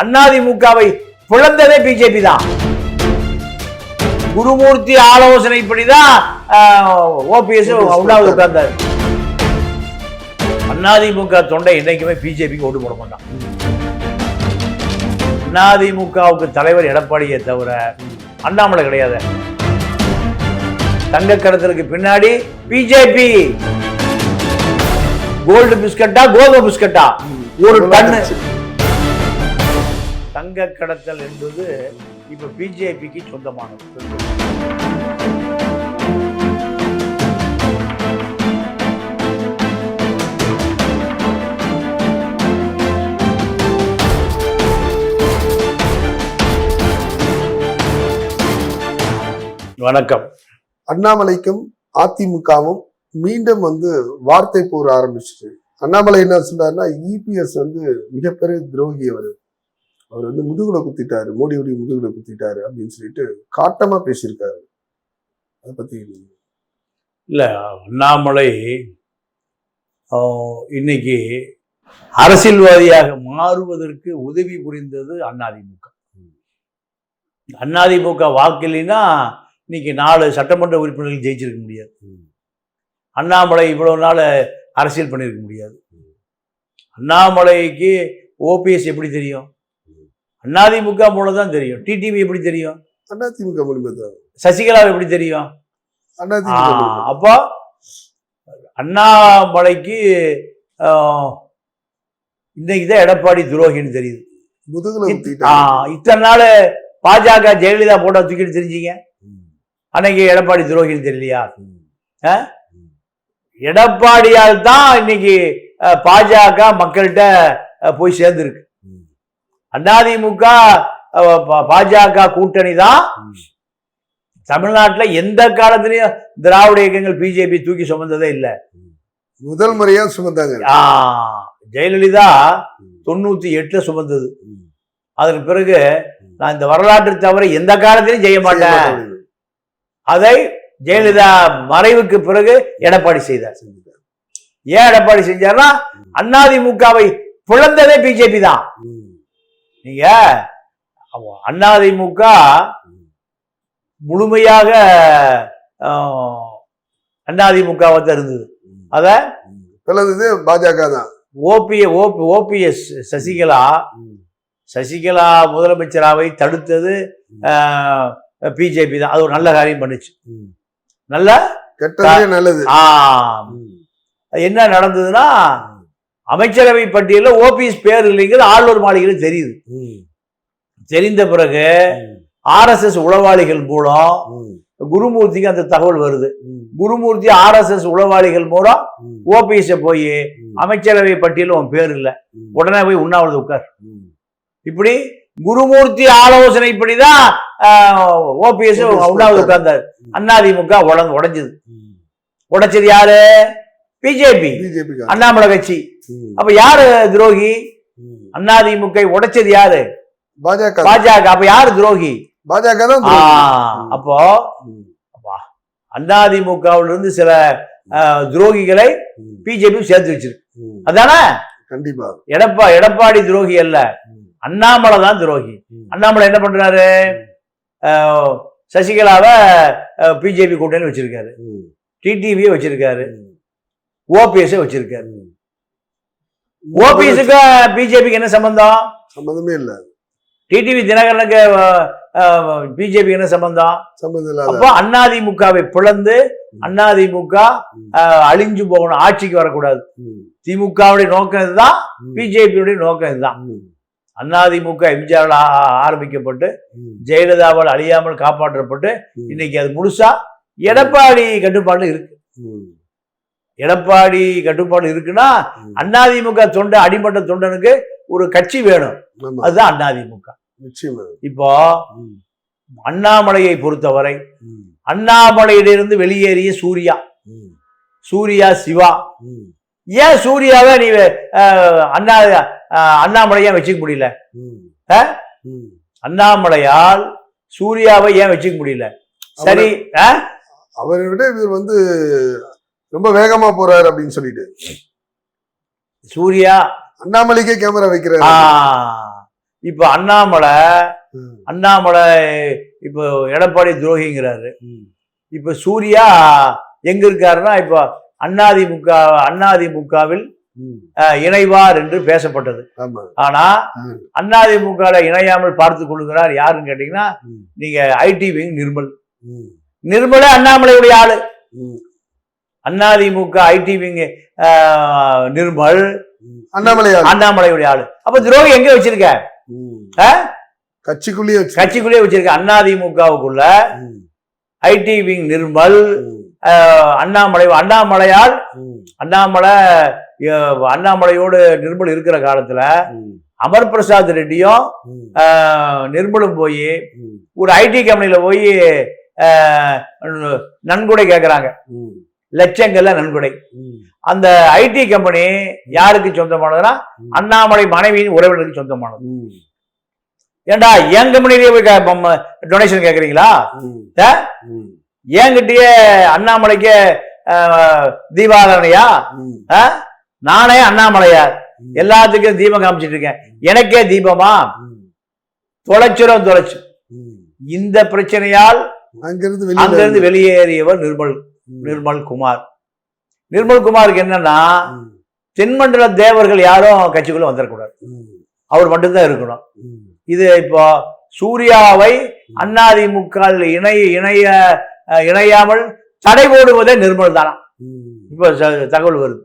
அதிமுகவை பிளந்ததே பிஜேபி தான். குருமூர்த்தி ஆலோசனைப்படிதான் ஓபிஎஸ் உட்கார்ந்தாரு அதிமுக தொண்டை என்னைக்குமே பிஜேபிக்கு ஓட்டு போட மாட்டான். அதிமுகவுக்கு தலைவர் எடப்பாடியே தவிர அண்ணாமலை கிடையாது. தங்க கடத்தலுக்கு பின்னாடி பிஜேபி. கோல்டு பிஸ்கட்டா கோதுமை பிஸ்கட்டா? ஒரு டன்னு தங்க கடத்தல் என்பது இப்ப பிஜேபிக்கு சொந்தமானது. வணக்கம். அண்ணாமலைக்கும் அதிமுகவும் மீண்டும் வந்து வார்த்தை போர் ஆரம்பிச்சிட்டு அண்ணாமலை என்ன சொன்னார்னா இபிஎஸ் வந்து மிகப்பெரிய துரோகி அவர். அவர் வந்து முதுகுல குத்திட்டாரு மோடியுடைய முதுகுல குத்திட்டாரு அப்படின்னு சொல்லிட்டு காட்டமா பேசியிருக்காரு. அதை பத்தி இல்ல அண்ணாமலை இன்னைக்கு அரசியல்வாதியாக மாறுவதற்கு உதவி புரிந்தது அதிமுக அதிமுக வாக்கில்லைன்னா இன்னைக்கு நாலு சட்டமன்ற உறுப்பினர்கள் ஜெயிச்சிருக்க முடியாது. அண்ணாமலை இவ்வளவு நாள் அரசியல் பண்ணியிருக்க முடியாது. அண்ணாமலைக்கு ஓபிஎஸ் எப்படி தெரியும்? அதிமுக மூலம் தான் தெரியும். டிடிவி எப்படி தெரியும்? அதிமுக மூலியமா தான். சசிகலா எப்படி தெரியும். அப்போ அண்ணாமலைக்கு இன்னைக்கு தான் எடப்பாடி துரோகின்னு தெரியுது. இத்தனை நாள் பாஜக ஜெயலலிதா போட்டோ தூக்கிட்டு தெரிஞ்சீங்க. அன்னைக்கு எடப்பாடி துரோகின்னு தெரியலையா? எடப்பாடியால் தான் இன்னைக்கு பாஜக மக்கள்கிட்ட போய் சேர்ந்துருக்கு. அதிமுக பாஜக கூட்டணி தான் தமிழ்நாட்டுல எந்த காலத்திலயும் திராவிட இயக்கங்கள் பிஜேபி தூக்கி சுமந்ததே இல்லை. முதல் முறையா சுமந்தாங்க. ஜெயலலிதா தொண்ணூத்தி எட்டுல சுமந்தது. அதற்கு பிறகு நான் இந்த வரலாற்று தவிர எந்த காலத்திலும் செய்ய மாட்டேன். அதை ஜெயலலிதா மறைவுக்கு பிறகு எடப்பாடி செய்தார். ஏன் எடப்பாடி செஞ்சார்னா அதிமுகவை பிளந்ததே பிஜேபி தான். நீங்க அதிமுக முழுமையாக அதிமுகவை தான் இருந்தது. அத பிளந்தது பாஜக தான். OP OP OPS Sasikala Sasikala முதலமைச்சராவை தடுத்தது பிஜேபி தான். அது ஒரு நல்ல காரியம் பண்ணுச்சு. நல்ல கெட்டதே நல்லது. ஆ, என்ன நடந்ததுன்னா அமைச்சரவை பட்டியலில் ஓபிஎஸ் பேர் இல்லைங்கிறது ஆளுநர் மாளிகையில் தெரியுது. தெரிந்த பிறகு ஆர்எஸ்எஸ் உளவாளிகள் மூலம் குருமூர்த்திக்கு அந்த தகவல் வருது. குருமூர்த்தி ஆர்எஸ்எஸ் உளவாளிகள் மூலம் ஓபிஎஸ் போய் அமைச்சரவை பட்டியலில் உன் பேர் இல்லை. உடனே போய் உண்ணாவிரதம் உட்கார். இப்படி குருமூர்த்தி ஆலோசனைப்படிதான் ஓபிஎஸ் உண்ணாவிரதம் உட்கார்ந்தார். அதிமுக உடஞ்சு உடைஞ்சது. உடைச்சது யாரு? பிஜேபி. அண்ணாமலை கட்சி. அப்ப யாரு துரோகி? அதிமுக உடைச்சது யாரு? பாஜக பாஜக. அப்ப யாரு துரோகி? பாஜக தான். அப்போ அதிமுகவுல இருந்து சில துரோகிகளை. பிஜேபி சேர்த்து வச்சிருக்கு. அதானே? கண்டிப்பா. எடப்பா எடப்பாடி துரோகி அல்ல. அண்ணாமலை தான் துரோகி. அண்ணாமலை என்ன பண்றாரு? சசிகலாவை பிஜேபி கூட்டணி வச்சிருக்காரு. டிடிவியை வச்சிருக்காரு. ஓபிஎஸ் வச்சிருக்காரு. ஓபிஎஸ்க்கு பிஜேபிக்கு என்ன சம்பந்தம் சம்மந்தமே இல்ல டிடிவி தினகரனுக்கு பிஜேபி என்ன சம்பந்தம் அப்போ அதிமுகவை பிளந்து அதிமுக ஆஹ், அழிஞ்சு போகணும் ஆட்சிக்கு வரக்கூடாது. திமுகவுடைய நோக்கம் இதுதான். பிஜேபியுடைய நோக்கம் இதுதான். அதிமுக எம்ஜிஆர் ஆரம்பிக்கப்பட்டு. ஜெயலலிதாவால் அழியாமல் காப்பாற்றப்பட்டு. இன்னைக்கு அது முழுசா எடப்பாடி கட்டுப்பாடு இருக்கு. எடப்பாடி கட்டுப்பாடு இருக்குன்னா ம். அதிமுக தொண்டை அடிமட்ட தொண்டனுக்கு ஒரு கட்சி வேணும் அதுதான் அதிமுக இப்போ. அண்ணாமலையை பொறுத்தவரை. அண்ணாமலையிலிருந்து வெளியேறிய சூர்யா. சூர்யா சிவா. ஏன் சூர்யாவை நீ அண்ணா அண்ணாமலையை வச்சுக்க முடியல. அண்ணாமலையால் சூர்யாவை ஏன் வச்சுக்க முடியல சரி? அவரை விட இவர் வந்து ரொம்ப வேகமா போறாரு அப்படின்னு சொல்லிட்டு. சூர்யா. அண்ணாமலைக்கே கேமரா வைக்கிறாரு. இப்ப அண்ணாமலை அண்ணாமலை இப்போ எடப்பாடி துரோகிங்கிறாரு. இப்ப சூர்யா எங்க இருக்காருன்னா இப்போ அண்ணாதிமுக அண்ணாதிமுகவில் இணைவார் என்று பேசப்பட்டது. ஆனா ம். அண்ணாதிமுக இணையாமல் பார்த்துக் கொள்கிறார் யாருன்னு கேட்டீங்கன்னா நீங்க ஐடி விங் நிர்மல். நிர்மலே அண்ணாமலையுடைய ஆளு. ம், அண்ணாதிமுக ஐடி விங் நிர்மல் ம். அண்ணாமலையார் அண்ணாமலையுடைய ஆளு. அப்ப துரோகி எங்க வச்சிருக்க? கட்சிக்குள்ளேயே கட்சிக்குள்ளேயே வச்சிருக்க. அண்ணாதிமுகவுக்குள்ள ம், ஐடி விங் நிர்மல் அண்ணாமலை அண்ணாமலையால் அண்ணாமலை அண்ணாமலையோடு நிர்மல் இருக்கிற காலத்துல அமர் பிரசாத் ரெட்டியும் நிர்மலும் போய் ஒரு ஐடி கம்பெனில போய் நன்கொடை கேட்குறாங்க லட்சங்கள்ல நன்கொடை. அந்த ஐடி கம்பெனி யாருக்கு சொந்தமானதுன்னா. அண்ணாமலை மனைவியின் உறவினருக்கு சொந்தமானது. ஏண்டா என் கம்பெனிலேயே போய் டொனேஷன் கேட்குறீங்களா என்கிட்டயே அண்ணாமலைக்கு ஆ? நானே அண்ணாமலையார் எல்லாத்துக்கும் தீபம் காமிச்சிட்டு இருக்கேன். எனக்கே தீபமா? தொலைச்சிரும் தொலைச்சு. இந்த பிரச்சனையால் அங்கிருந்து அங்கிருந்து வெளியேறியவர் நிர்மல். நிர்மல் குமார். நிர்மல் குமாருக்கு என்னன்னா தென்மண்டல தேவர்கள் யாரும் கட்சிக்குள்ள வந்துடக்கூடாது அவர் மட்டும்தான் இருக்கணும். இது இப்போ சூர்யாவை அதிமுக இணைய இணைய இணையாமல் தடை போடுவதே நிர்மல் தானா? இப்போ தகவல் வருது.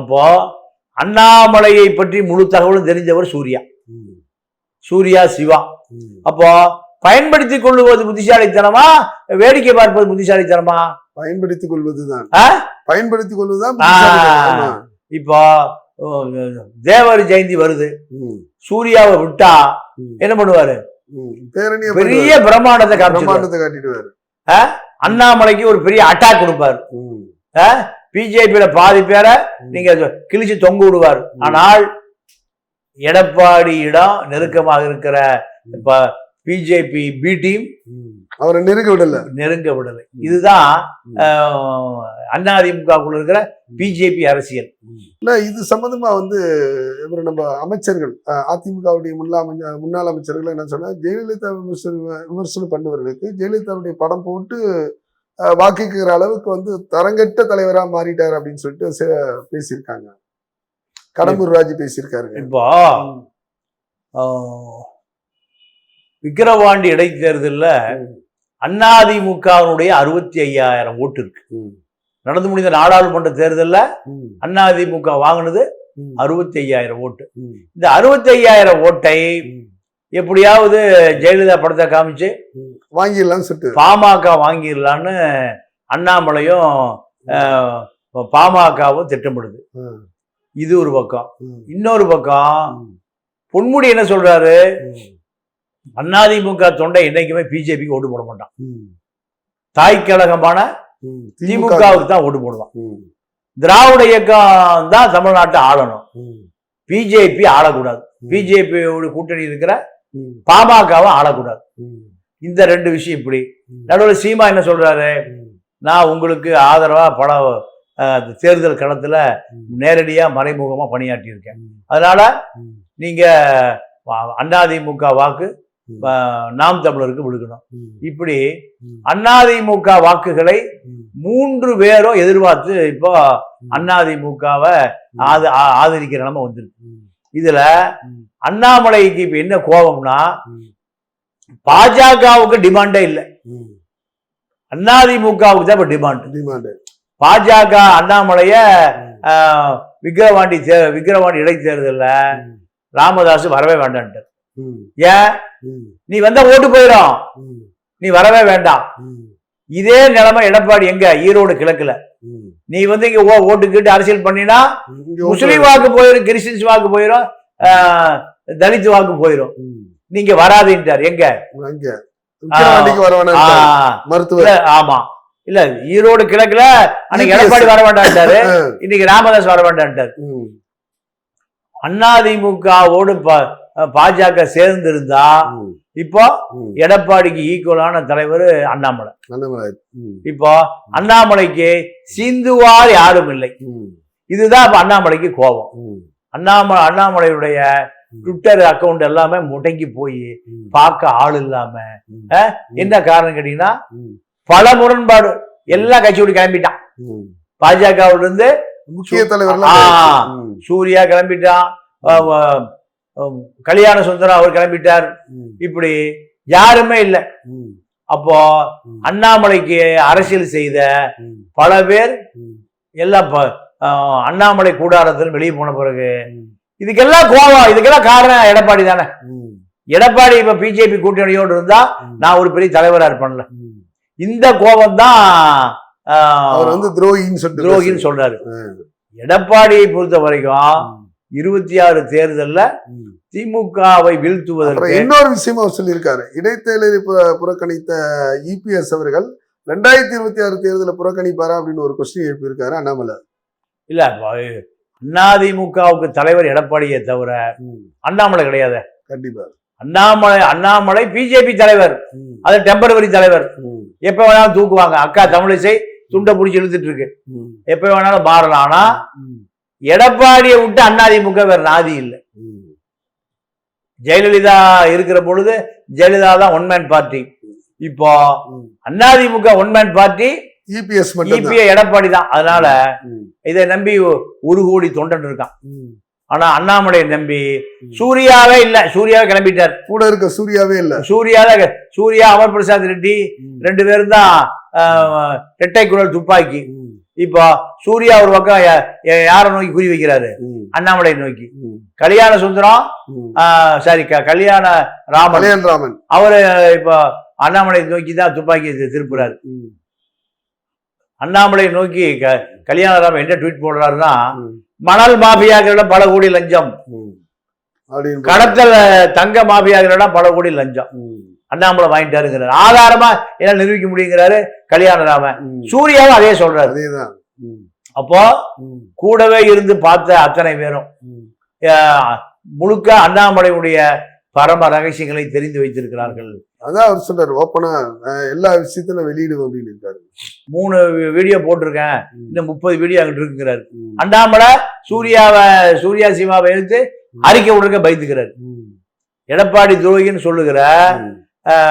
அப்போ அண்ணாமலையை பற்றி முழு தகவலும் தெரிஞ்சவர் சூர்யா. சூர்யா சிவா. அப்போ பயன்படுத்திக் கொள்ளுவது புத்திசாலித்தனமா? வேடிக்கை பார்ப்பது புத்திசாலித்தனமா? பயன்படுத்திக் கொள்வதுதான். ஆ? பயன்படுத்திக் கொள்வதுதான். இப்போ தேவர் ஜெயந்தி வருது. சூர்யாவை விட்டா என்ன பண்ணுவாரு? பெரிய பிரம்மாண்டத்தை காட்டிடுவாரு. அண்ணாமலைக்கு ஒரு பெரிய அட்டாக் கொடுப்பாரு. பிஜேபியில பாதி பேரை நீங்க கிழிச்சு தொங்க விடுவார். ஆனால் எடப்பாடியிடம் நெருக்கமாக இருக்கிற இப்ப பிஜேபி பி டீம். அவரை நெருங்க விடல. நெருங்க விடலை. இதுதான் அதிமுகக்குள்ள இருக்கிற பிஜேபி அரசியல். இல்ல இது சம்பந்தமா வந்து இவர் நம்ம அமைச்சர்கள் அதிமுகவுடைய முன்னாள் அமைச்ச- முன்னாள் அமைச்சர்கள் என்ன சொன்னா ஜெயலலிதா விமர்சனம் விமர்சனம் பண்ணவர்களுக்கு ஜெயலலிதாவுடைய படம் போட்டு வாக்கு கேட்கிற அளவுக்கு வந்து தரங்கெட்ட தலைவரா மாறிட்டார் அப்படின்னு சொல்லிட்டு சில- பேசியிருக்காங்க. கடம்பூர் ராஜு பேசியிருக்காருங்க இப்போ விக்கிரவாண்டி இடைத்தேர்தல்ல அதிமுகவினுடைய அறுபத்தி ஐயாயிரம் ஓட்டு இருக்கு நடந்து முடிந்த நாடாளுமன்ற தேர்தல்ல அதிமுக வாங்கினது அறுபத்தி ஐயாயிரம் ஓட்டு. இந்த அறுபத்தி ஐயாயிரம் ஓட்டை எப்படியாவது ஜெயலலிதா படத்தை காமிச்சு ம். வாங்கிடலாம்னு சொல்லிட்டு. பாமக வாங்கிடலான்னு அண்ணாமலையும் பாமகவும் திட்டமிடுது. இது ஒரு பக்கம். இன்னொரு பக்கம் பொன்முடி என்ன சொல்றாரு? அதிமுக தொண்டை என்னைக்குமே பிஜேபிக்கு ஓட்டு போட மாட்டான். தாய் கழகமான. திமுகவுக்கு தான் ஓட்டு போடுவான். திராவிட இயக்கம் தான் தமிழ்நாட்டை ஆளணும். பிஜேபி ஆளக்கூடாது. பிஜேபியோட கூட்டணி இருக்கிற ம், பாமகவை ஆளக்கூடாது. இந்த ரெண்டு விஷயம் இப்படி. நடுவில் சீமா என்ன சொல்றாரு? நான் உங்களுக்கு ஆதரவா பல தேர்தல் களத்துல ம். நேரடியா மறைமுகமா பணியாற்றியிருக்கேன். அதனால நீங்க அதிமுக வாக்கு நாம் தமிழருக்கு விழுக்கணும் ம், இப்படி அதிமுக வாக்குகளை மூன்று பேரும் எதிர்பார்த்து இப்போ அதிமுகவை ஆத ஆதரிக்கிற நிலைமை வந்திருக்கு. இதுல அண்ணாமலைக்கு இப்ப என்ன கோபம்னா பாஜகவுக்கு டிமாண்டே இல்லை. அதிமுகவுக்கு தான் இப்ப டிமாண்ட். டிமாண்டு. பாஜக அண்ணாமலைய ஆஹ், விக்கிரவாண்டி இடைத்தேர்தல்ல ராமதாஸ் வரவே வேண்டான்ட்டு ஏன்? ம், நீ வந்தா ஓட்டு போயிடும். நீ வரவே வேண்டாம். இதே நிலைமை எடப்பாடி எங்க? ஈரோடு கிழக்குல. நீ வந்து இங்க ஓ ஓட்டு கேட்டு அரசியல் பண்ணினா முஸ்லீம் வாக்கு போயிடும் கிறிஸ்டின்ஸ் வாக்கு போயிடும் தலித் வாக்கு போயிடும் நீங்க வராதுன்ட்டார். எங்க? ஆமா. இல்ல ஈரோடு கிழக்குல அன்னைக்கு. எடப்பாடி வர வேண்டான்ட்டாரு ஆ, இன்னைக்கு ராமதாஸ் வர வேண்டான்ட்டாரு ம், அதிமுகவோடு பாஜக சேர்ந்திருந்தா இப்போ. எடப்பாடிக்கு ஈக்குவலான தலைவர் அண்ணாமலை. அண்ணாமலை. இப்போ அண்ணாமலைக்கு சிந்துவார் யாரும் இல்லை. இதுதான் இப்ப அண்ணாமலைக்கு கோபம். அண்ணாமலை அண்ணாமலையுடைய ட்விட்டர் அக்கவுண்ட் எல்லாமே முடங்கி போய் பார்க்க ஆள் இல்லாம என்ன காரணம் கேட்டீங்கன்னா பல முரண்பாடு. எல்லா கட்சி விட்டு கிளம்பிட்டான். பாஜகவுல இருந்து முக்கிய ம், சூர்யா கிளம்பிட்டான். கல்யாண சுந்தரம் அவர் கிளம்பிட்டார். இப்படி யாருமே இல்லை. அப்போ அண்ணாமலைக்கு அரசியல் செய்த பல பேர் எல்லாம் அண்ணாமலை கூடாரத்தில் வெளியே போன பிறகு இதுக்கெல்லாம் கோபம் இதுக்கெல்லாம் காரணம் எடப்பாடி தானே. எடப்பாடி இப்ப பிஜேபி கூட்டணியோடு இருந்தா நான் ஒரு பெரிய தலைவரா இருப்பேன்ல. ம். இந்த கோபம் தான் அவர் வந்து துரோகின்னு துரோகின்னு சொல்றாரு. எடப்பாடியை பொறுத்த வரைக்கும் இருபத்தி ஆறு தேர்தல்ல. திமுகவை வீழ்த்துவதற்கு இன்னொரு விஷயம் அவர் சொல்லியிருக்காரு. இடைத்தேர்தலை புற- புறக்கணித்த இபிஎஸ் அவர்கள் ரெண்டாயிரத்தி இருபத்தி ஆறு தேர்தலை புறக்கணிப்பாரா அப்படின்னு ஒரு கொஸ்டின் எழுப்பியிருக்காரு அண்ணாமலை. இல்ல அதிமுகவுக்கு தலைவர் எடப்பாடியே தவிர அண்ணாமலை கிடையாது. கண்டிப்பா. அண்ணாமலை அண்ணாமலை பிஜேபி தலைவர். அது டெம்பரவரி தலைவர். எப்ப வேணாலும் தூக்குவாங்க. அக்கா தமிழிசை துண்டை பிடிச்சி இழுத்துட்டு இருக்கு. எப்ப வேணாலும் மாறலாம் ஆனா ம், எடப்பாடியை விட்டு அதிமுக வேற நாதி இல்லை. ஜெயலலிதா இருக்கிற பொழுது ஜெயலலிதா தான் ஒன் மேன் பார்ட்டி இப்போ ம். AIADMK one man party EPS EPA Edappadi தான். அதனால இதை நம்பி ஒரு கோடி தொண்டன் இருக்கான். ஆனா அண்ணாமலையை நம்பி. சூர்யாவே இல்ல. சூர்யாவே கிளம்பிட்டார். கூட இருக்க சூர்யாவே இல்ல. சூர்யா தான் சூர்யா அமர் பிரசாத் ரெட்டி ரெண்டு பேரும் தான் இரட்டை குரல் துப்பாக்கி. இப்போ சூர்யா ஒரு பக்கம் யாரை நோக்கி குறி வைக்கிறாரு? அண்ணாமலை நோக்கி. கல்யாண சுந்தரம். சாரி கல்யாண ராமன். ராமன். அவரு இப்போ அண்ணாமலை நோக்கி தான் துப்பாக்கி திருப்புறாரு. அண்ணாமலை நோக்கி கல்யாண ராமன் என்ன ட்வீட் போடுறாருன்னா மணல் மாபியாக்களிடம் பல கோடி லஞ்சம். கடத்தல் தங்க மாபியாக்களிடம் பல கோடி லஞ்சம். அண்ணாமலை வாங்கிட்டாருங்கிறாரு ஆதாரமா என்ன நிரூபிக்க முடியுங்கிறாரு கல்யாண ராமன் ம். சூர்யாவும் அதே சொல்றாரு. அதேதான். அப்போ கூடவே இருந்து பார்த்த அத்தனை பேரும் முழுக்க அண்ணாமலையுடைய பரம ரகசியங்களை தெரிந்து வைத்திருக்கிறார்கள். அதான் அவர் சொல்றாரு ஓப்பனா எல்லா விஷயத்திலும் வெளியிடுவோம் அப்படின்னு இருக்காரு. மூணு வீடியோ போட்டிருக்கேன். இன்னும் முப்பது வீடியோ அங்கிட்டு இருக்குங்கிறாரு. அண்ணாமலை சூர்யாவை சூர்யா சிவாவை எடுத்து அறிக்கை விடுக்க பயந்துக்கிறாரு. எடப்பாடி துரோகின்னு சொல்லுகிற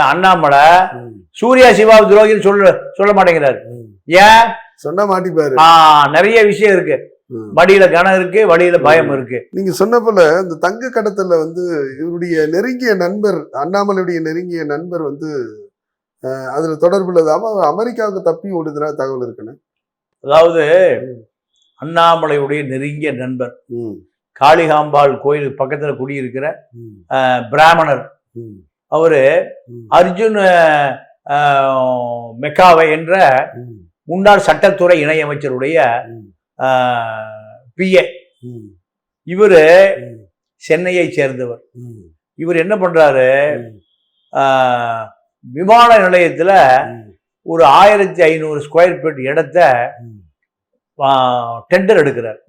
அண்ணாமலை சூர்யா சிவா துரோகின்னு சொல்ல சொல்ல மாட்டேங்கிறாரு. ஏன்? சொன்னா மாட்டிப்பாரு. ஆஹ், நிறைய விஷயம் இருக்கு. ம். மடியில கணம் இருக்கு வழியில பயம் இருக்கு. நீங்க சொன்ன போல இந்த தங்க கடத்தல்ல வந்து இவருடைய நெருங்கிய நண்பர் அண்ணாமலையுடைய நெருங்கிய நண்பர் வந்து அதுல தொடர்பு இல்லாம அவர் அமெரிக்காவுக்கு தப்பி ஓடுதுனா தகவல் இருக்குன்னு. அதாவது அண்ணாமலையுடைய நெருங்கிய நண்பர் காளிகாம்பாள் கோயில் பக்கத்துல குடியிருக்கிற பிராமணர். அவரு அர்ஜுன் மெக்காவை என்ற முன்னாள் சட்டத்துறை இணையமைச்சருடைய பிஏ இவரு சென்னையை சேர்ந்தவர். இவர் என்ன பண்றாரு? விமான நிலையத்துல ஒரு ஆயிரத்தி ஐநூறு ஸ்கொயர் ஃபீட் இடத்த டெண்டர் எடுக்கிறார்.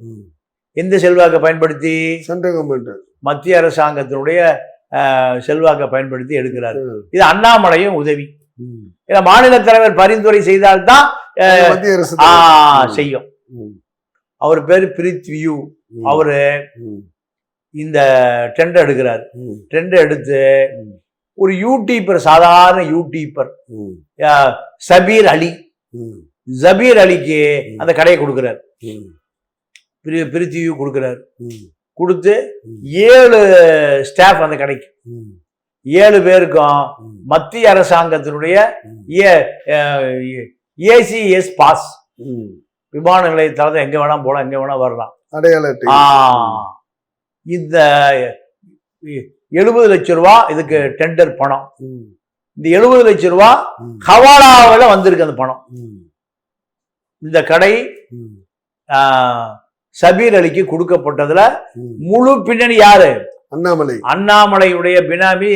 எந்த செல்வாக்கை பயன்படுத்தி? சென்ட்ரல் கவர்மெண்ட் மத்திய அரசாங்கத்தினுடைய செல்வாக்கை பயன்படுத்தி எடுக்கிறார். இது அண்ணாமலையும் உதவி. ஏன்னா மாநில தலைவர் பரிந்துரை செய்தால்தான் செய்யும். அவர் பேரு பிரித்வியூ அவரு இந்த டெண்டர் எடுக்கிறார். டெண்டர் எடுத்து. ஒரு யூடியூபர் சாதாரண அஹ், சபீர் அலி. ஜபீர் அலிக்கு அந்த கடையை கொடுக்கிறார். பிரி பிரித்திவியூ கொடுக்கிறார். கொடுத்து. ஏழு ஸ்டாஃப் அந்த கடைக்கு. ஏழு பேருக்கும் மத்திய அரசாங்கத்தினுடைய ஏசிஎஸ் பாஸ். விமான நிலையத்தால எங்க வேணா போலாம் எங்க வேணா வரலாம். இந்த எழுபது லட்சம் ரூபா இதுக்கு டெண்டர் பணம். இந்த எழுபது லட்சம் ரூபா ஹவாலாவில் வந்திருக்கு அந்த பணம். இந்த கடை சபீர் அலிக்கு கொடுக்கப்பட்டதுல. முழு பின்னணி யாரு? அண்ணாமலை. அண்ணாமலையுடைய பினாமி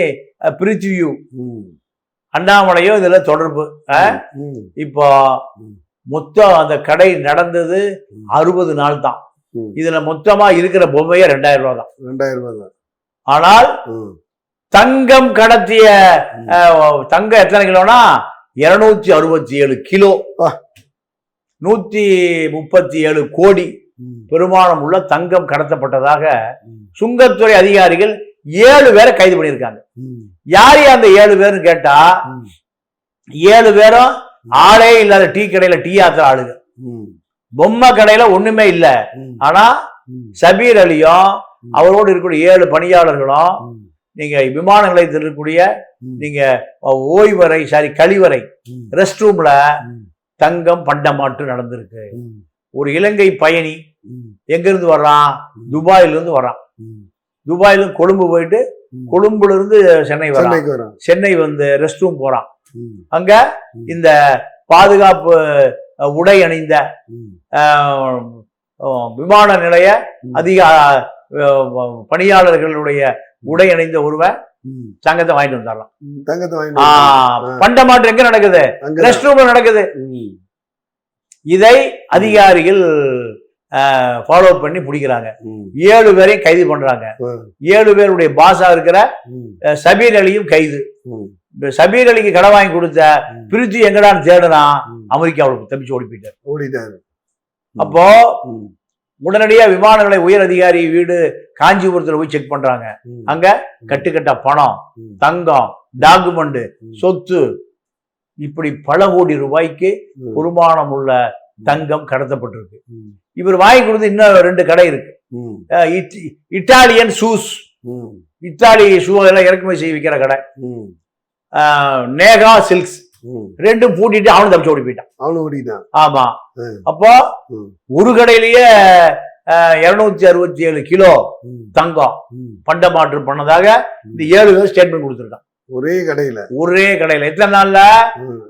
ம், அண்ணாமலையும் இதுல தொடர்பு இப்போ. மொத்தம் அந்த கடை நடந்தது. அறுபது நாள் தான். இதுல மொத்தமா இருக்கிற பொம்மையே ரெண்டாயிரம் ரூபாய் தான். ரெண்டாயிரம் ரூபாய் தான். ஆனால் தங்கம் கடத்திய தங்கம் எத்தனை கிலோனா? இருநூத்தி அறுபத்தி ஏழு கிலோ. நூத்தி முப்பத்தி ஏழு கோடி. பெருமானம் உள்ள தங்கம் கடத்தப்பட்டதாக சுங்கத்துறை அதிகாரிகள் ஏழு பேரை கைது பண்ணியிருக்காங்க. யார் அந்த ஏழு பேர்னு கேட்டா ஏழு பேரும் ஆளே இல்லாத டீ கடையில டீ ஆத்துற ஆளுங்க. பொம்மை கடையில ஒண்ணுமே இல்ல. ஆனா சபீர் அலியும் அவரோடு இருக்கக்கூடிய ஏழு பணியாளர்களும் நீங்க விமான நிலையத்தில் இருக்கக்கூடிய நீங்க ஓய்வறை சாரி கழிவறை ரெஸ்ட் ரூம்ல தங்கம் பண்டமாற்று நடந்திருக்கு. ஒரு இலங்கை பயணி ம், எங்க இருந்து வர்றான் துபாயில இருந்து வர்றான் ம், துபாயில இருந்து கொழும்பு போயிட்டு. கொழும்புல இருந்து சென்னை வரான் சென்னை வந்து ரெஸ்ட் ரூம் போறான் அங்க. இந்த பாதுகாப்பு உடை அணிந்த விமான நிலைய. அதிக பணியாளர்களுடைய உடை அணிந்த ஒருவன் தங்கத்தை வாங்கிட்டு வந்துடலாம். தங்கத்தை வாங்கிட்டு வந்தாங்க. பண்டமாற்று எங்க நடக்குது? ரெஸ்ட் ரூம்ல நடக்குது. இதை அதிகாரிகள் ஃபாலோ பண்ணி பிடிக்கிறாங்க. ஏழு பேரையும் கைது பண்றாங்க. ஏழு பேருடைய பாஸா இருக்கிற சபீர் அலியும் கைது. சபீர் அலிக்கு கடை வாங்கி கொடுத்த பிரித்தி எங்கடான்னு தேடுனா. அமெரிக்காவுக்கு தப்பிச்சு ஓடி போயிட்டார் ஓடிட்டாரு அப்போ ம், உடனடியா விமான நிலைய உயர் அதிகாரி வீடு காஞ்சிபுரத்துல போய் செக் பண்றாங்க. அங்க கட்டுக்கட்ட பணம் தங்கம் டாக்குமெண்ட் சொத்து இப்படி பல கோடி ரூபாய்க்கு ம், வருமானம் உள்ள தங்கம் கடத்தப்பட்டிருக்கு. இவர் வாங்கி கொடுத்து இன்னும் ரெண்டு கடை இருக்கு. Italian shoes. இத்தாலி ஷூ எல்லாம் இறக்குமதி செய்ய விற்கிற கடை. நேகா சில்க்ஸ். ரெண்டும் பூட்டிட்டு அவனும் தப்பிச்சு ஓடி போயிட்டான். அவனும் ஓடிட்டான். ஆமா. அப்போ. ஒரு கடையிலேயே இருநூத்தி அறுபத்தி ஏழு கிலோ தங்கம். பண்டமாற்று பண்ணதாக இந்த ஏழு பேர் ஸ்டேட்மெண்ட் கொடுத்துருக்கான். ஒரே கடையில. ஒரே கடையில. எத்தனை நாள்ல?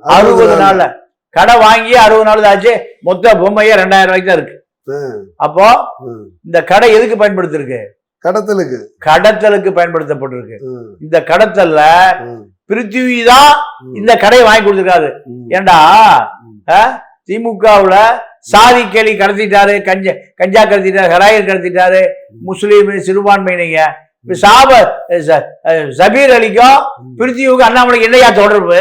அறுபது நாள்ல. கடை வாங்கி அறுபது நாள் ஆச்சு மொத்த பொம்மையே ரெண்டாயிரம் ரூபாய்க்கு தான் இருக்கு. அப்போ. இந்த கடை எதுக்கு பயன்படுத்திருக்கு? கடத்தலுக்கு. கடத்தலுக்கு பயன்படுத்தப்பட்டிருக்கு. இந்த கடத்தல்ல பிருத்திவி தான் இந்த கடையை வாங்கி கொடுத்துருக்காரு. ஏண்டா. திமுகவுல சாதி கேலி கடத்திட்டாரு கஞ்ச கஞ்சா கடத்திட்டாரு ஹராயர் கடத்திட்டாரு முஸ்லீம் சிறுபான்மையினங்க. சாப சபீர் அலிக்கும் ம், பிருத்திவுக்கு அண்ணாமலைக்கு என்னையா தொடர்பு?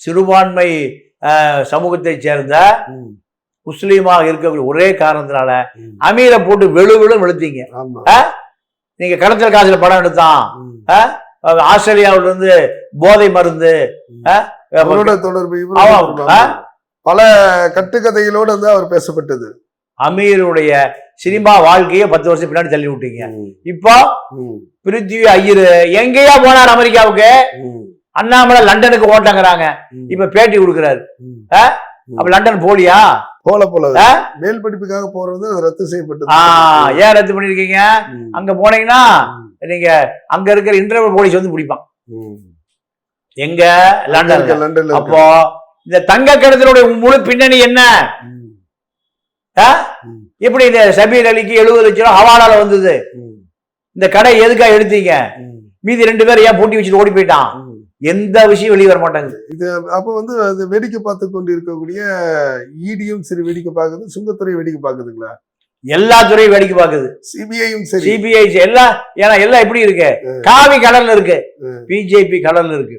சிறுபான்மை அஹ், சமூகத்தைச் சேர்ந்த முஸ்லீமாக இருக்கக்கூடிய ஒரே காரணத்தினால. அமீரை போட்டு வெளு வெளு வெளுத்தீங்க. நீங்க கடத்தல் காசுல படம் எடுத்தான். ஆஸ்திரேலியாவுல இருந்து போதை மருந்து தொடர்பு. பல கட்டுக்கதைகளோடு வந்து அவர் பேசப்பட்டது. அமீருடைய சினிமா வாழ்க்கையை பத்து வருஷம் பின்னாடி தள்ளி விட்டீங்க. இப்போ ம், பிருத்திவி ஐயரு எங்கேயா போனார் அமெரிக்காவுக்கு? அண்ணாமலை லண்டனுக்கு ஓட்டங்கிறாங்க. இப்ப பேட்டி கொடுக்குறாரு. அப்ப லண்டன் போலியா? போல போல? மேல் படிப்புக்காக போறது ரத்து செய்யப்பட்டது. ஆ, ஏன் ரத்து பண்ணிருக்கீங்க அங்க போனீங்கன்னா நீங்க அங்க இருக்கிற இன்டர்வல் போலீஸ் வந்து பிடிப்பான். எங்க? இருக்க. அப்போ இந்த தங்க கடத்தலுடைய முழு பின்னணி என்ன? எப்படி இந்த சபீர் அலிக்கு எழுபது லட்சம் ரூபாய் ஹவாலால வந்தது? இந்த கடை எதுக்கா எடுத்தீங்க? மீதி ரெண்டு பேரும் ஏன் பூட்டி வச்சுட்டு ஓடி போயிட்டான். எந்த விஷயம் வெளியே வர மாட்டாங்குது. இது அப்ப வந்து அது வேடிக்கை பார்த்து கொண்டு இருக்கக்கூடிய ஈடியும் சரி வேடிக்கை பார்க்குது சுங்கத்துறை வேடிக்கை பார்க்குதுங்களா? எல்லா துறையும் வேடிக்கை பார்க்குது. சிபிஐயும் சரி. சிபிஐ எல்லாம் ஏன்னா எல்லாம் எப்படி இருக்கு? காவி கடல்ல இருக்கு. பிஜேபி கடல்ல இருக்கு.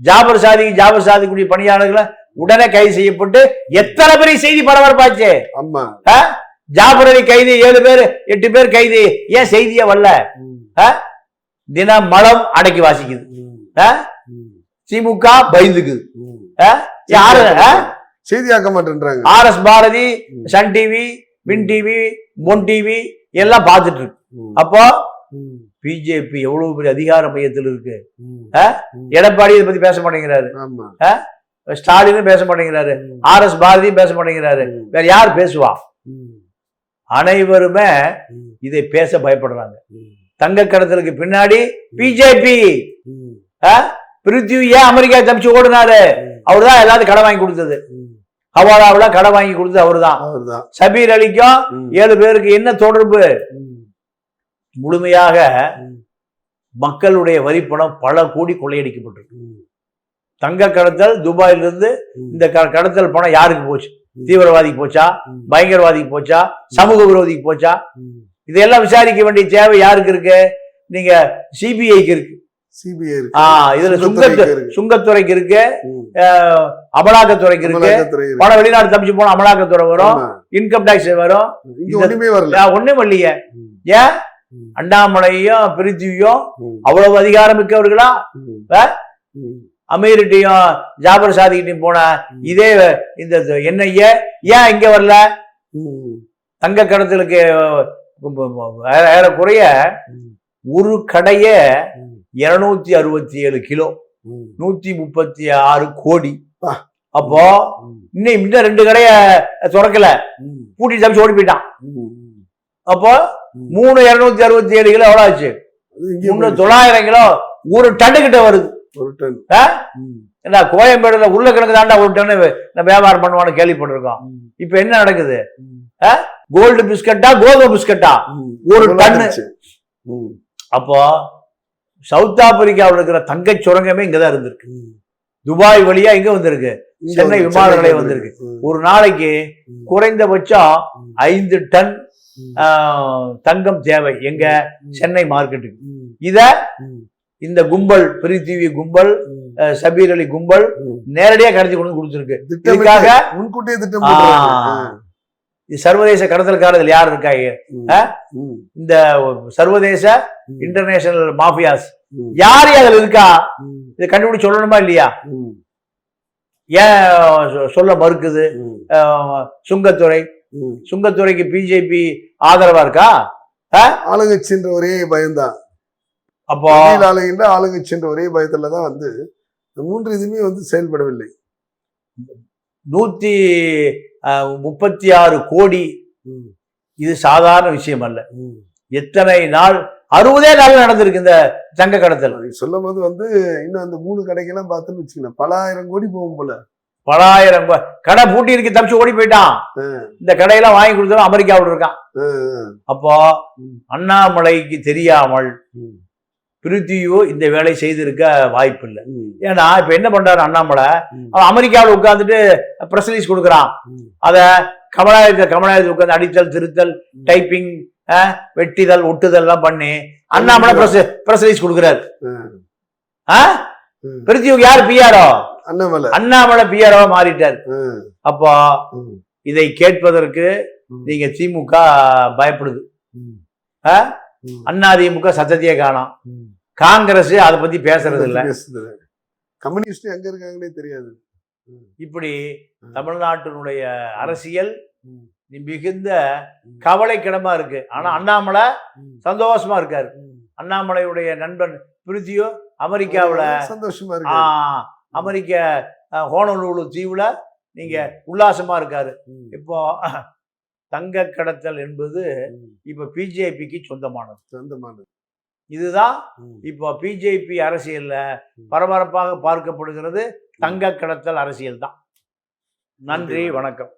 ஜாபர் சாதி ஜாபர் சாதிக்குரிய பணியாளர்களை உடனே கைது செய்யப்பட்டு எத்தனை பெரிய செய்தி பரபரப்பாச்சு? ஆமா. ஜாபர் அலி கைது ஏழு பேர் எட்டு பேர் கைது. ஏன் செய்தியே வரல? தினம் மலம் அடக்கி வாசிக்குது. திமுக பயந்துக்குது? யாரு? ஆ? செய்தியாக்க மாட்டேன்றாங்க. R S Bharathi. Sun TV Win TV Pon TV எல்லாம் பார்த்துட்டு இருக்கு. அப்போ பிஜேபி எவ்வளவு பெரிய அதிகார மையத்தில் இருக்கு. எடப்பாடி இதை பத்தி பேச மாட்டேங்கிறாரு. ஆமா. ஸ்டாலினும் பேச மாட்டேங்கிறாரு. ஆர் எஸ் பாரதியும் பேச மாட்டேங்கிறாரு. வேற யார் பேசுவா? அனைவருமே இதை பேச பயப்படுறாங்க. தங்க கடத்தலுக்கு பின்னாடி பிஜேபி. ம், பிருத்திவி ஏன் அமெரிக்கா தப்பிச்சு ஓடுனாரு? அவர்தான் எல்லாத்தையும் கடை வாங்கி கொடுத்தது. ஹவாலாவுல கடை வாங்கி கொடுத்தது அவர்தான். அவர்தான். சபீர் அலிக்கும் ஏழு பேருக்கு என்ன தொடர்பு? முழுமையாக மக்களுடைய வரிப்பணம் பல கோடி கொள்ளையடிக்கப்பட்டிருக்கு. தங்க கடத்தல் துபாயிலிருந்து இந்த கடத்தல் பணம் யாருக்கு போச்சு. தீவிரவாதிக்கு போச்சா? பயங்கரவாதிக்கு போச்சா? சமூக விரோதிக்கு போச்சா. இதெல்லாம் விசாரிக்க வேண்டிய தேவை யாருக்கு இருக்கு? நீங்க சிபிஐக்கு இருக்கு. சிபிஐ இதுல சுங்கத்து சுங்கத்துறைக்கு இருக்கு. அமலாக்கத்துறைக்கு இருக்கு. பணம் வெளிநாடு தப்பிச்சு போன அமலாக்கத்துறை வரும். இன்கம் டாக்ஸ் வரும். ஒண்ணுமே இல்லையே. ஏன். அண்ணாமலையும் பிரித்திவியும் ம். அவ்வளவு அதிகாரம் மிக்கவர்களா. அமீர்கிட்டையும் ஜாபர் சாதிக்கிட்டையும் போன இதே இந்த என்ஐஏ ஏன் இங்க வரல. தங்க கடத்தலுக்கு ஏற- ஏறக்குறைய. ஒரு கடையே. இருநூத்தி அறுபத்தி ஏழு கிலோ. நூத்தி முப்பத்தி ஆறு கோடி. அப்போ. இன்னும் இன்னும் ரெண்டு கடைய திறக்கல. பூட்டி தப்பிச்சு ஓடி போயிட்டான். அப்போ. மூணு இருநூத்தி அறுபத்தி ஏழு கிலோ எவ்வளவு ஆச்சு போயிடுச்சு. தொள்ளாயிரம் கிலோ ஒரு டன்னு கிட்ட வருது ஒரு டன். என்ன கோயம்பேடுல உருளைக்கிழங்கு தாண்டா ஒரு நான் வியாபாரம் பண்ணுவான்னு கேள்விப்பட்டிருக்கோம். இப்ப என்ன நடக்குது. கோல்டு பிஸ்கட்டா கோதுமை பிஸ்கட்டா. ஒரு. ம். அப்போ சவுத் ஆப்பிரிக்காவில் இருக்கிற தங்கச் சுரங்கமே இங்கதான் இருந்திருக்கு. துபாய் வழியா இங்க வந்திருக்கு சென்னை விமான நிலையம் வந்திருக்கு. ஒரு நாளைக்கு. குறைந்தபட்சம். ஐந்து டன் தங்கம் தேவை எங்க சென்னை மார்க்கெட்டுக்கு. இத. இந்த கும்பல் பிரித்திவி கும்பல் சபீர் அலி கும்பல். நேரடியா கடத்தி கொண்டு கொடுத்துருக்கு இதுக்காக முன்கூட்டியே திட்டம் சர்வதேச கடத்தல்காரர்கள் யார் இருக்காங்க. இந்த சர்வதேச. இன்டர்நேஷனல் மாஃபியாஸ் ம். யார் அதுல இருக்கா. இதை கண்டுபிடிச்சு சொல்லணுமா இல்லையா. ஏன் சொல்ல மறுக்குது? சுங்கத்துறை. சுங்கத்துறைக்கு பிஜேபி ஆதரவா இருக்கா? ஆளுங்கட்சின்ற ஒரே பயம்தான். அப்போ. ஆளுகின்ற ஆளுங்கட்சின்ற ஒரே பயத்துல தான் வந்து இந்த மூன்று இதுவுமே வந்து செயல்படவில்லை. நூத்தி முப்பத்தி ஆறு கோடி. இது சாதாரண விஷயம் அல்ல. எத்தனை நாள் அறுபதே நாள் நடந்திருக்கு இந்த தங்க கடத்தல். சொல்லும் போது வந்து இன்னும் அந்த மூணு கடைக்கெல்லாம் பார்த்தோன்னு வச்சுக்கோங்க பல ஆயிரம் கோடி போகும் போல. பலாயிரம் கோ- கடை பூட்டி இருக்கு தப்பிச்சு ஓடி போயிட்டான். இந்த கடையெல்லாம் வாங்கி கொடுத்தவன் அமெரிக்காவில் இருக்கான். அப்போ. அண்ணாமலைக்கு தெரியாமல். பிரித்தியோ இந்த வேலை செய்திருக்க வாய்ப்பு இல்லை. ஏன்னா இப்ப என்ன பண்றாரு அண்ணாமலை. அவன் அமெரிக்காவில் உட்கார்ந்துட்டு பிரஸ் ரிலீஸ் கொடுக்குறான். அத கமலாயத்தை கமலாயத்தை உட்கார்ந்து அடித்தல் திருத்தல் டைப்பிங் வெட்டிதல் ஒட்டுதல் எல்லாம் பண்ணி அண்ணாமலை பிரஸ் பிரஸ் ரிலீஸ் கொடுக்குறாரு. ஆ? பிரித்தியோக்கு யார் பிஆர்ஓ அண்ணாமலை அண்ணாமலை பிஆர்ஓ மாறிட்டார். அப்போ. இதை கேட்பதற்கு. நீங்க திமுக பயப்படுது ம். ஆ? ம். அண்ணா திமுக சத்தத்தையே காணோம். காங்கிரஸ் அதை பத்தி பேசுறது இல்ல. கம்யூனிஸ்ட் எங்க இருக்காங்கன்னே தெரியாது இப்படி. தமிழ்நாட்டினுடைய அரசியல். மிகுந்த. கவலைக்கிடமா இருக்கு ஆனா அண்ணாமலை. சந்தோஷமா இருக்காரு. அண்ணாமலையுடைய நண்பன் பிரித்தியோ அமெரிக்காவுல சந்தோஷமா இருக்கு அமெரிக்க ஹோனலூலு தீவுல நீங்க உல்லாசமா இருக்காரு. இப்போ தங்க கடத்தல் என்பது. இப்ப பிஜேபிக்கு சொந்தமானது சொந்தமானது இதுதான். இப்போ பிஜேபி அரசியல்ல. பரபரப்பாக பார்க்கப்படுகிறது தங்க கடத்தல் அரசியல் தான் நன்றி, வணக்கம்